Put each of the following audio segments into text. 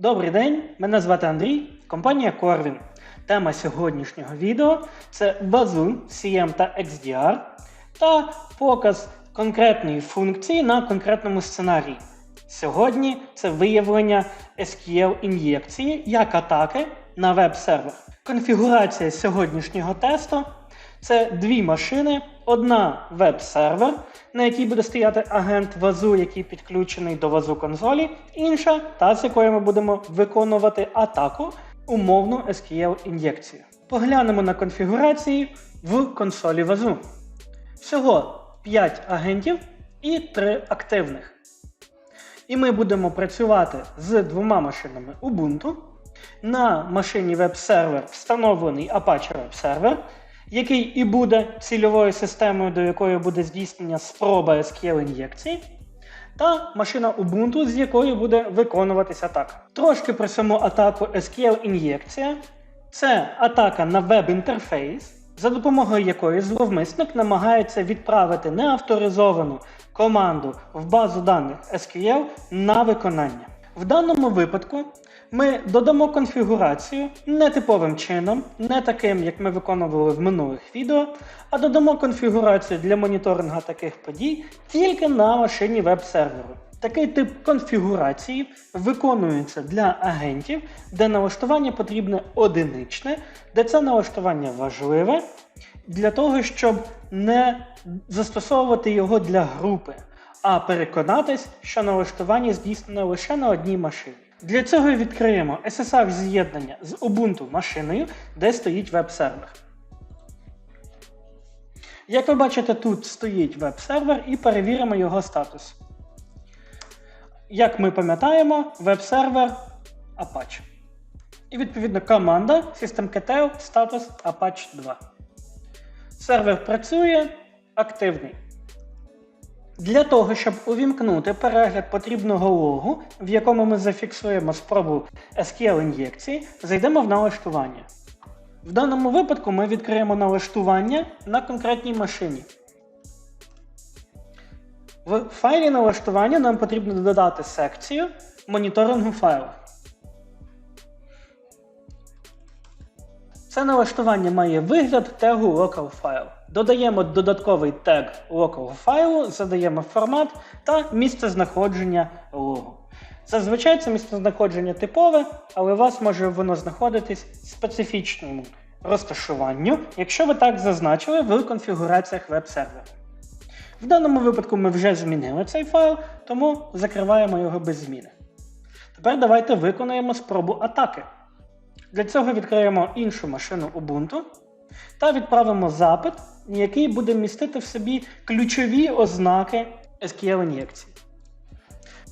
Добрий день, мене звати Андрій, компанія Corvin. Тема сьогоднішнього відео це базу CM та XDR та показ конкретної функції на конкретному сценарії. Сьогодні це виявлення SQL-ін'єкції як атаки на веб-сервер. Конфігурація сьогоднішнього тесту це дві машини, одна веб-сервер, на якій буде стояти агент вазу, який підключений до вазу консолі, інша, та з якою ми будемо виконувати атаку, умовну SQL-ін'єкцію. Поглянемо на конфігурації в консолі вазу. Всього 5 агентів і 3 активних. І ми будемо працювати з двома машинами Ubuntu. На машині веб-сервер встановлений Apache Server, який і буде цільовою системою, до якої буде здійснення спроба SQL-ін'єкції, та машина Ubuntu, з якою буде виконуватися атака. Трошки про саму атаку SQL-ін'єкція. Це атака на веб-інтерфейс, за допомогою якої зловмисник намагається відправити неавторизовану команду в базу даних SQL на виконання. В даному випадку ми додамо конфігурацію нетиповим чином, не таким, як ми виконували в минулих відео, а додамо конфігурацію для моніторингу таких подій тільки на машині веб-серверу. Такий тип конфігурації виконується для агентів, де налаштування потрібне одиничне, де це налаштування важливе для того, щоб не застосовувати його для групи, а переконатись, що налаштування здійснено лише на одній машині. Для цього відкриємо SSH з'єднання з Ubuntu машиною, де стоїть веб-сервер. Як ви бачите, тут стоїть веб-сервер і перевіримо його статус. Як ми пам'ятаємо, веб-сервер Apache. І відповідно команда systemctl статус Apache 2. Сервер працює активний. Для того, щоб увімкнути перегляд потрібного логу, в якому ми зафіксуємо спробу SQL-ін'єкції, зайдемо в налаштування. В даному випадку ми відкриємо налаштування на конкретній машині. В файлі налаштування нам потрібно додати секцію моніторингу файлу. Це налаштування має вигляд тегу local file. Додаємо додатковий тег local файлу, задаємо формат та місце знаходження логу. Зазвичай це місце знаходження типове, але у вас може воно знаходитись в специфічному розташуванню, якщо ви так зазначили в конфігураціях веб-сервера. В даному випадку ми вже змінили цей файл, тому закриваємо його без зміни. Тепер давайте виконаємо спробу атаки. Для цього відкриємо іншу машину Ubuntu та відправимо запит, який буде містити в собі ключові ознаки SQL-ін'єкції.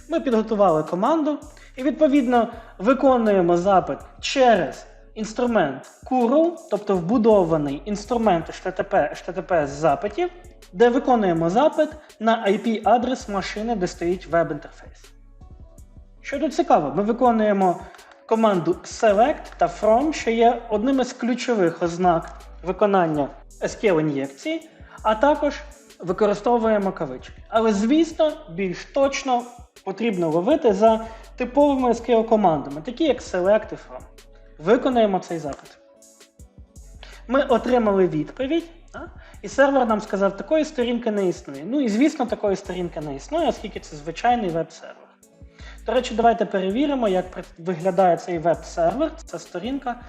Ми підготували команду і, відповідно, виконуємо запит через інструмент curl, тобто вбудований інструмент HTTP, HTTP з запитів, де виконуємо запит на IP-адрес машини, де стоїть веб-інтерфейс. Що тут цікаво, ми виконуємо команду select та from, що є одним із ключових ознак виконання SQL-ін'єкції, а також використовуємо кавички. Але, звісно, більш точно потрібно ловити за типовими SQL-командами, такі як select і from. Виконаємо цей запит. Ми отримали відповідь, а? і сервер нам сказав, такої сторінки не існує. Ну і звісно, такої сторінки не існує, оскільки це звичайний веб-сервер. До речі, давайте перевіримо, як виглядає цей веб-сервер, ця сторінка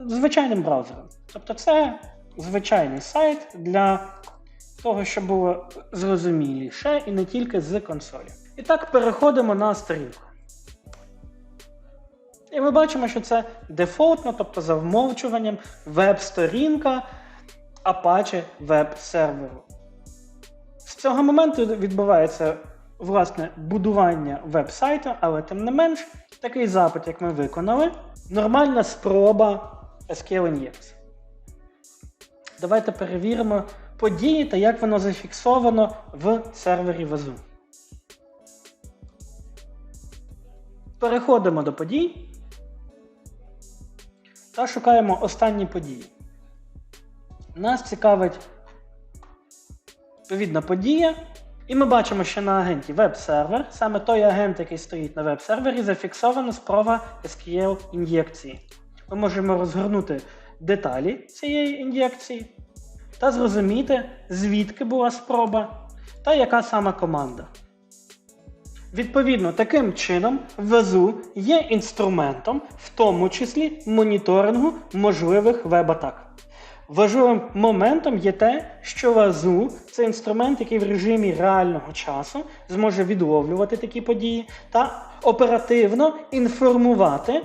звичайним браузером. Тобто це звичайний сайт для того, щоб було зрозуміліше і не тільки з консолі. І так переходимо на сторінку. І ми бачимо, що це дефолтно, тобто за вмовчуванням, веб-сторінка Apache веб-серверу. З цього моменту відбувається власне будування веб-сайту, але тим не менш, такий запит, як ми виконали, нормальна спроба SQL-ін'єкції. Давайте перевіримо події та як воно зафіксовано в сервері Вазу. Переходимо до подій та шукаємо останні події. Нас цікавить відповідна подія І ми бачимо, що на агенті веб-сервер, саме той агент, який стоїть на веб-сервері, зафіксована спроба SQL ін'єкції. Ми можемо розгорнути деталі цієї ін'єкції та зрозуміти, звідки була спроба та яка саме команда. Відповідно, таким чином ВЗУ є інструментом, в тому числі моніторингу можливих веб-атак. Важливим моментом є те, що ВАЗУ це інструмент, який в режимі реального часу зможе відловлювати такі події та оперативно інформувати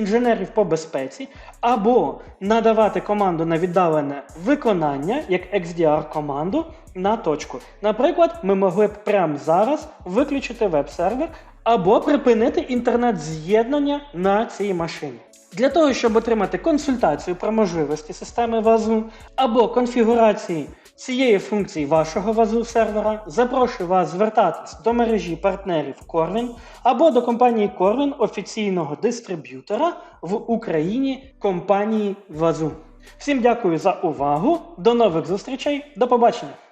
інженерів по безпеці або надавати команду на віддалене виконання, як XDR команду на точку. Наприклад, ми могли б прямо зараз виключити веб-сервер або припинити інтернет-з'єднання на цій машині. Для того, щоб отримати консультацію про можливості системи ВАЗУ або конфігурації цієї функції вашого ВАЗУ сервера, запрошую вас звертатись до мережі партнерів Corvin або до компанії Corvin, офіційного дистриб'ютора в Україні компанії ВАЗУ. Всім дякую за увагу, до нових зустрічей, до побачення!